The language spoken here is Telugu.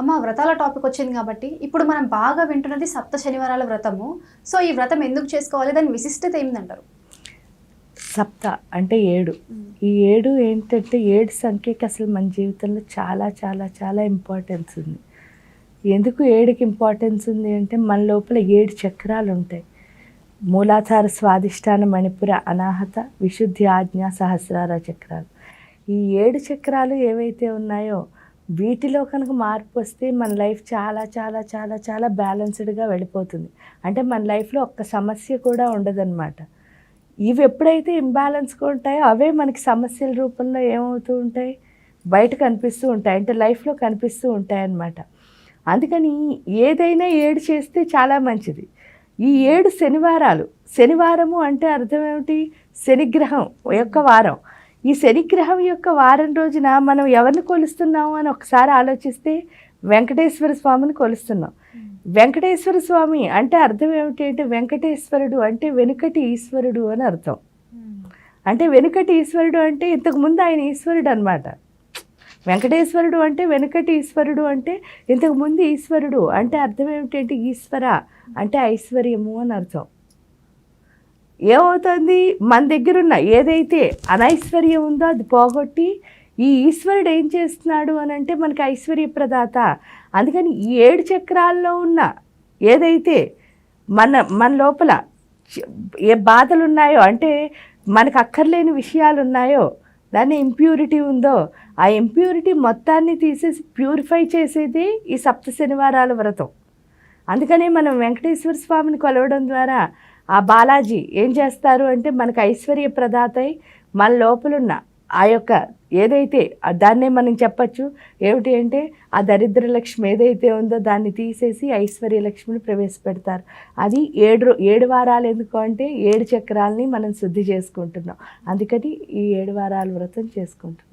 అమ్మ వ్రతాల టాపిక్ వచ్చింది కాబట్టి ఇప్పుడు మనం బాగా వింటున్నది సప్త శనివారాల వ్రతము. సో ఈ వ్రతం ఎందుకు చేసుకోవాలి? దాని విశిష్టత ఏంటంటారు సప్త అంటే ఏడు. ఈ ఏడు ఏంటంటే ఏడు సంఖ్యకి అసలు మన జీవితంలో చాలా చాలా చాలా ఇంపార్టెన్స్ ఉంది. ఎందుకు ఏడుకి ఇంపార్టెన్స్ ఉంది అంటే మన లోపల ఏడు చక్రాలు ఉంటాయి. మూలాధార స్వాదిష్టాన మణిపుర అనాహత విశుద్ధి ఆజ్ఞ సహస్రార చక్రాలు. ఈ ఏడు చక్రాలు ఏవైతే ఉన్నాయో వీటిలో కనుక మార్పు వస్తే మన లైఫ్ చాలా చాలా చాలా చాలా బ్యాలెన్స్డ్గా వెళ్ళిపోతుంది. అంటే మన లైఫ్లో ఒక్క సమస్య కూడా ఉండదన్నమాట. ఇవి ఎప్పుడైతే ఇంబ్యాలెన్స్గా ఉంటాయో అవే మనకి సమస్యల రూపంలో ఏమవుతూ ఉంటాయి? బయట కనిపిస్తూ ఉంటాయి. అంటే లైఫ్లో కనిపిస్తూ ఉంటాయి అన్నమాట అందుకని ఏదైనా ఏడు చేస్తే చాలా మంచిది. ఈ ఏడు శనివారాలు. శనివారము అంటే అర్థం ఏమిటి? శనిగ్రహం యొక్క వారం. ఈ శనిగ్రహం యొక్క వారం రోజున మనం ఎవరిని కొలుస్తున్నాము అని ఒకసారి ఆలోచిస్తే వెంకటేశ్వర స్వామిని కొలుస్తున్నాం. వెంకటేశ్వర స్వామి అంటే అర్థం ఏమిటి అంటే వెంకటేశ్వరుడు అంటే వెనుకటి ఈశ్వరుడు అని అర్థం. అంటే వెనుకటి ఈశ్వరుడు అంటే ఇంతకుముందు ఆయన ఈశ్వరుడు అనమాట వెంకటేశ్వరుడు అంటే వెనుకటి ఈశ్వరుడు అంటే ఇంతకుముందు ఈశ్వరుడు అంటే అర్థం ఏమిటంటే ఈశ్వర అంటే ఐశ్వర్యము అని అర్థం. ఏమవుతుంది? మన దగ్గర ఉన్న ఏదైతే అనైశ్వర్యం ఉందో అది పోగొట్టి ఈ ఈశ్వరుడు ఏం చేస్తున్నాడు అని అంటే మనకి ఐశ్వర్య ప్రదాత. అందుకని ఈ ఏడు చక్రాల్లో ఉన్న ఏదైతే మన మన లోపల ఏ బాధలు ఉన్నాయో అంటే మనకు అక్కర్లేని విషయాలు ఉన్నాయో దాన్ని ఇంప్యూరిటీ ఉందో ఆ ఇంప్యూరిటీ మొత్తాన్ని తీసేసి ప్యూరిఫై చేసేది ఈ సప్త శనివారాల వ్రతం. అందుకనే మనం వెంకటేశ్వర స్వామిని కొలవడం ద్వారా ఆ బాలాజీ ఏం చేస్తారు అంటే మనకు ఐశ్వర్య ప్రదాతై మన లోపలున్న ఆ యొక్క ఏదైతే దాన్నే మనం చెప్పచ్చు. ఏమిటి అంటే ఆ దరిద్ర లక్ష్మి ఏదైతే ఉందో దాన్ని తీసేసి ఐశ్వర్య లక్ష్మిని ప్రవేశపెడతారు. అది ఏడు ఏడు వారాలు ఎందుకు అంటే ఏడు చక్రాలని మనం శుద్ధి చేసుకుంటున్నాం. అందుకని ఈ ఏడు వారాలు వ్రతం చేసుకుంటున్నాం.